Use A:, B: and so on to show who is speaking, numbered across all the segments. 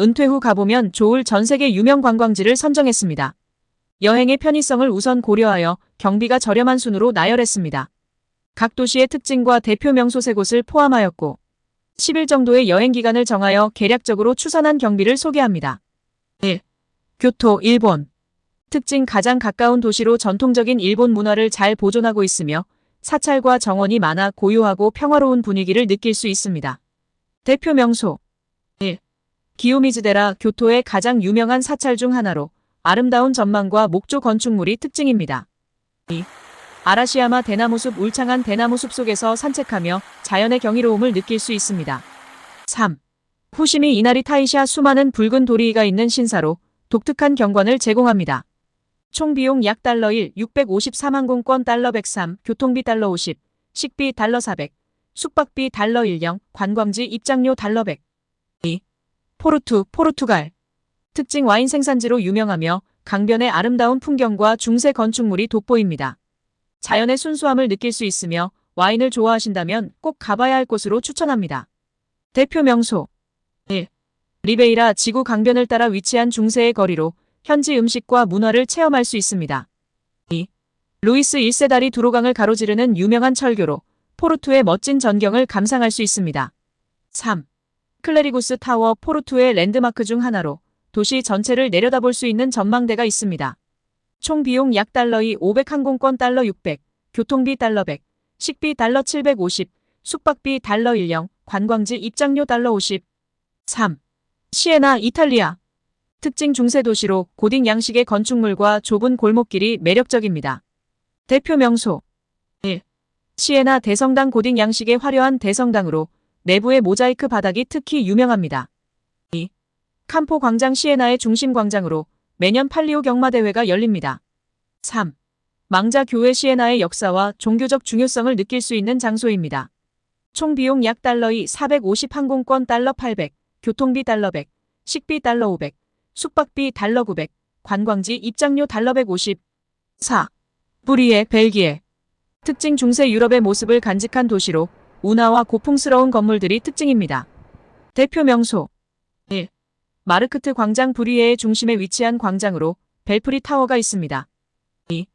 A: 은퇴 후 가보면 좋을 전 세계 유명 관광지를 선정했습니다. 여행의 편의성을 우선 고려하여 경비가 저렴한 순으로 나열했습니다. 각 도시의 특징과 대표 명소 세 곳을 포함하였고 10일 정도의 여행 기간을 정하여 계략적으로 추산한 경비를 소개합니다. 1. 교토, 일본. 특징 가장 가까운 도시로 전통적인 일본 문화를 잘 보존하고 있으며 사찰과 정원이 많아 고요하고 평화로운 분위기를 느낄 수 있습니다. 대표 명소 1. 기요미즈데라 교토의 가장 유명한 사찰 중 하나로 아름다운 전망과 목조 건축물이 특징입니다. 2. 아라시야마 대나무숲 울창한 대나무숲 속에서 산책하며 자연의 경이로움을 느낄 수 있습니다. 3. 후시미 이나리 타이샤 수많은 붉은 도리가 있는 신사로 독특한 경관을 제공합니다. 총 비용 약 달러 1, 653항공권 달러 103, 교통비 달러 50, 식비 달러 400, 숙박비 달러 10, 관광지 입장료 달러 100. 2. 포르투, 포르투갈. 특징 와인 생산지로 유명하며 강변의 아름다운 풍경과 중세 건축물이 돋보입니다. 자연의 순수함을 느낄 수 있으며 와인을 좋아하신다면 꼭 가봐야 할 곳으로 추천합니다. 대표 명소 1. 리베이라 지구 강변을 따라 위치한 중세의 거리로 현지 음식과 문화를 체험할 수 있습니다. 2. 루이스 1세 다리 두로강을 가로지르는 유명한 철교로 포르투의 멋진 전경을 감상할 수 있습니다. 3. 클레리구스 타워 포르투의 랜드마크 중 하나로 도시 전체를 내려다볼 수 있는 전망대가 있습니다. 총 비용 약 달러 2 500 항공권 달러 600, 교통비 달러 100, 식비 달러 750, 숙박비 달러 10, 관광지 입장료 달러 50. 3. 시에나 이탈리아. 특징 중세 도시로 고딕 양식의 건축물과 좁은 골목길이 매력적입니다. 대표 명소 1. 시에나 대성당 고딕 양식의 화려한 대성당으로 내부의 모자이크 바닥이 특히 유명합니다. 2. 캄포 광장 시에나의 중심 광장으로 매년 팔리오 경마대회가 열립니다. 3. 망자 교회 시에나의 역사와 종교적 중요성을 느낄 수 있는 장소입니다. 총 비용 약 달러 2 450 항공권 달러 800, 교통비 달러 100, 식비 달러 500, 숙박비 달러 900, 관광지 입장료 달러 150. 4. 브리에 벨기에. 특징 중세 유럽의 모습을 간직한 도시로 운하와 고풍스러운 건물들이 특징입니다. 대표 명소 1. 마르크트 광장 브리에의 중심에 위치한 광장으로 벨프리 타워가 있습니다. 2.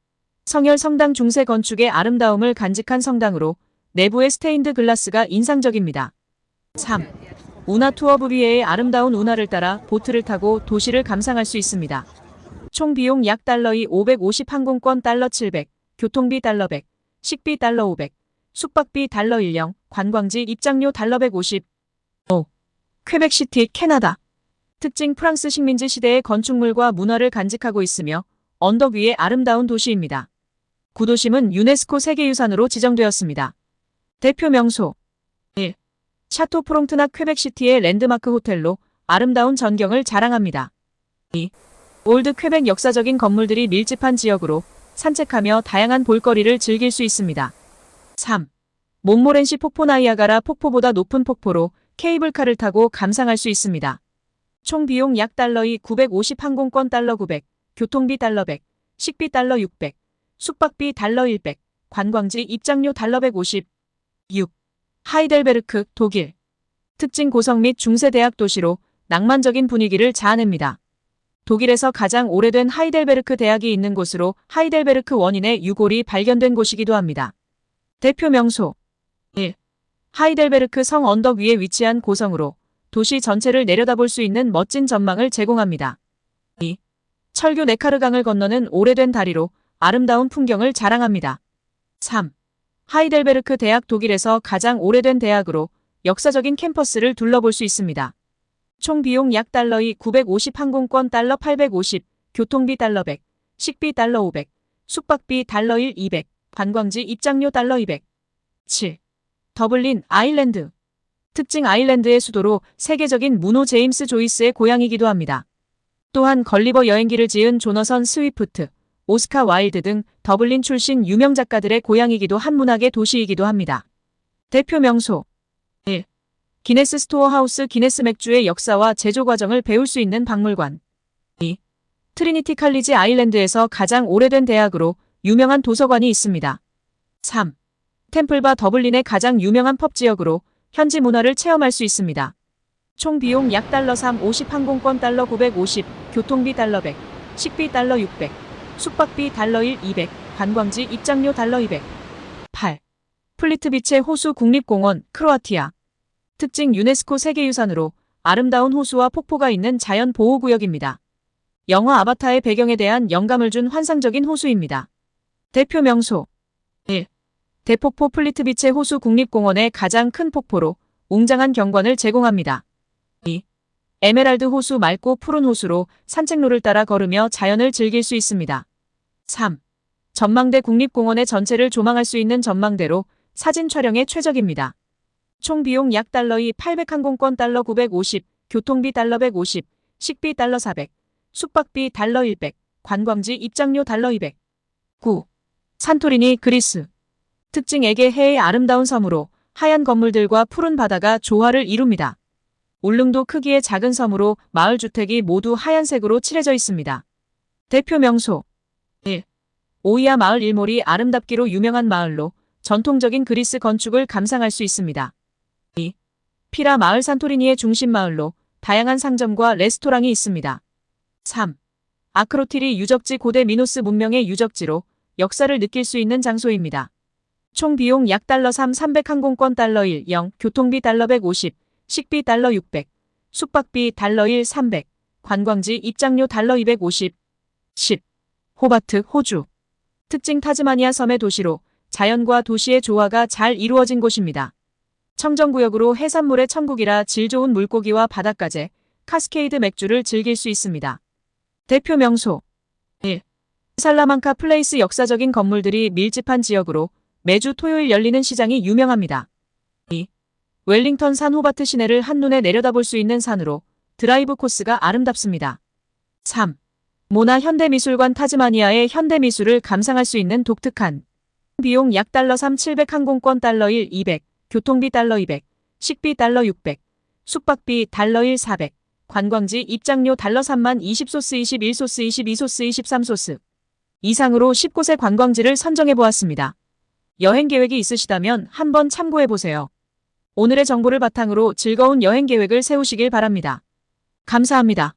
A: 성열 성당 중세 건축의 아름다움을 간직한 성당으로 내부의 스테인드 글라스가 인상적입니다. 3. 운하 투어 브리에의 아름다운 운하를 따라 보트를 타고 도시를 감상할 수 있습니다. 총 비용 약 달러 2 550 항공권 달러 700, 교통비 달러 100, 식비 달러 500, 숙박비 달러 10, 관광지 입장료 달러 150. 5. 퀘벡시티 캐나다. 특징 프랑스 식민지 시대의 건축물과 문화를 간직하고 있으며 언덕 위의 아름다운 도시입니다. 구도심은 유네스코 세계유산으로 지정되었습니다. 대표 명소 1. 샤토 프롱트나 퀘벡시티의 랜드마크 호텔로 아름다운 전경을 자랑합니다. 2. 올드 퀘벡 역사적인 건물들이 밀집한 지역으로 산책하며 다양한 볼거리를 즐길 수 있습니다. 3. 몬모렌시 폭포 나이아가라 폭포보다 높은 폭포로 케이블카를 타고 감상할 수 있습니다. 총 비용 약 달러 2 950 항공권 달러 900, 교통비 달러 100, 식비 달러 600, 숙박비 달러 100, 관광지 입장료 달러 150. 6. 하이델베르크, 독일. 특징 고성 및 중세대학 도시로 낭만적인 분위기를 자아냅니다. 독일에서 가장 오래된 하이델베르크 대학이 있는 곳으로 하이델베르크 원인의 유골이 발견된 곳이기도 합니다. 대표 명소 1. 하이델베르크 성 언덕 위에 위치한 고성으로 도시 전체를 내려다볼 수 있는 멋진 전망을 제공합니다. 2. 철교 네카르강을 건너는 오래된 다리로 아름다운 풍경을 자랑합니다. 3. 하이델베르크 대학 독일에서 가장 오래된 대학으로 역사적인 캠퍼스를 둘러볼 수 있습니다. 총 비용 약 달러 2 950 항공권 달러 850, 교통비 달러 100, 식비 달러 500, 숙박비 달러 1 200, 관광지 입장료 달러 200. 7. 더블린 아일랜드. 특징 아일랜드의 수도로 세계적인 문호 제임스 조이스의 고향이기도 합니다. 또한 걸리버 여행기를 지은 조너선 스위프트, 오스카 와일드 등 더블린 출신 유명 작가들의 고향이기도 한 문학의 도시이기도 합니다. 대표 명소 1. 기네스 스토어 하우스 기네스 맥주의 역사와 제조 과정을 배울 수 있는 박물관 2. 트리니티 칼리지 아일랜드에서 가장 오래된 대학으로 유명한 도서관이 있습니다. 3. 템플바 더블린의 가장 유명한 펍 지역으로 현지 문화를 체험할 수 있습니다. 총 비용 약 달러 3 50 항공권 달러 950, 교통비 달러 100, 식비 달러 600, 숙박비 달러 1 200, 관광지 입장료 달러 200. 8. 플리트비체 호수 국립공원 크로아티아. 특징 유네스코 세계유산으로 아름다운 호수와 폭포가 있는 자연 보호구역입니다. 영화 아바타의 배경에 대한 영감을 준 환상적인 호수입니다. 대표 명소 1. 대폭포 플리트비체 호수 국립공원의 가장 큰 폭포로 웅장한 경관을 제공합니다. 2. 에메랄드 호수 맑고 푸른 호수로 산책로를 따라 걸으며 자연을 즐길 수 있습니다. 3. 전망대 국립공원의 전체를 조망할 수 있는 전망대로 사진 촬영에 최적입니다. 총 비용 약 달러 2 800 항공권 달러 950, 교통비 달러 150, 식비 달러 400, 숙박비 달러 100, 관광지 입장료 달러 200. 9. 산토리니 그리스. 특징 에게 해의 아름다운 섬으로 하얀 건물들과 푸른 바다가 조화를 이룹니다. 울릉도 크기의 작은 섬으로 마을 주택이 모두 하얀색으로 칠해져 있습니다. 대표 명소 1. 오이아 마을 일몰이 아름답기로 유명한 마을로 전통적인 그리스 건축을 감상할 수 있습니다. 2. 피라 마을 산토리니의 중심 마을로 다양한 상점과 레스토랑이 있습니다. 3. 아크로틸이 유적지 고대 미노스 문명의 유적지로 역사를 느낄 수 있는 장소입니다. 총 비용 약 달러 3 300 항공권 달러 1 0 교통비 달러 150 식비 달러 600 숙박비 달러 1 300 관광지 입장료 달러 250 10. 호바트 호주 특징 타즈마니아 섬의 도시로 자연과 도시의 조화가 잘 이루어진 곳입니다. 청정구역으로 해산물의 천국이라 질 좋은 물고기와 바닷가재, 카스케이드 맥주를 즐길 수 있습니다. 대표 명소 1. 살라만카 플레이스 역사적인 건물들이 밀집한 지역으로 매주 토요일 열리는 시장이 유명합니다. 2. 웰링턴 산 호바트 시내를 한눈에 내려다볼 수 있는 산으로 드라이브 코스가 아름답습니다. 3. 모나 현대미술관 타즈마니아의 현대미술을 감상할 수 있는 독특한 비용 약 달러 3 700 항공권 달러 1 200 교통비 달러 200 식비 달러 600 숙박비 달러 1 400 관광지 입장료 달러 3만 20소스 21소스 22소스 23소스 이상으로 10곳의 관광지를 선정해 보았습니다. 여행 계획이 있으시다면 한번 참고해 보세요. 오늘의 정보를 바탕으로 즐거운 여행 계획을 세우시길 바랍니다. 감사합니다.